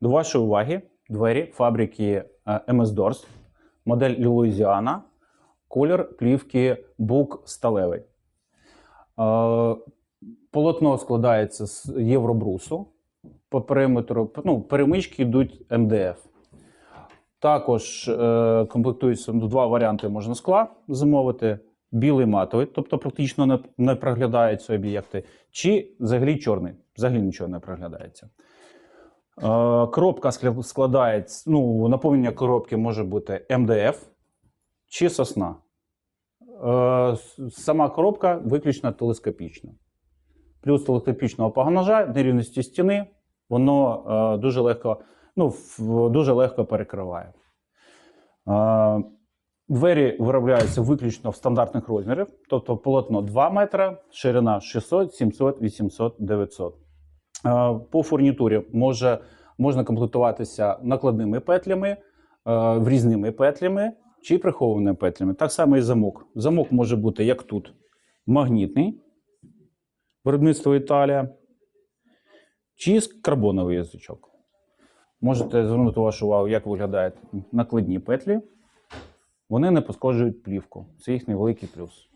До вашої уваги двері фабрики е, MS Doors, модель Луїзіана, колір плівки бук сталевий. Е, Полотно складається з євробрусу. По периметру ну, перемички йдуть МДФ. Також е, комплектуються ну, два варіанти можна скла замовити: білий матовий, тобто практично не, не проглядаються об'єкти, чи взагалі чорний, взагалі нічого не проглядається. Е, коробка складається, ну, наповнення коробки може бути МДФ чи сосна. Е, сама коробка виключно телескопічна. Плюс телескопічного погонажа, нерівності стіни, воно е, дуже легко, ну, дуже легко перекриває. Двері виробляються виключно в стандартних розмірах, тобто полотно 2 метри, ширина 600, 700, 800, 900. Е, По фурнітурі може, можна комплектуватися накладними петлями, е, врізними петлями чи прихованими петлями. Так само і замок. Замок може бути, як тут, магнітний, виробництво Італія, чи карбоновий язичок. Можете звернути вашу увагу, як виглядають накладні петлі. Вони не пошкоджують плівку. Це їхній великий плюс.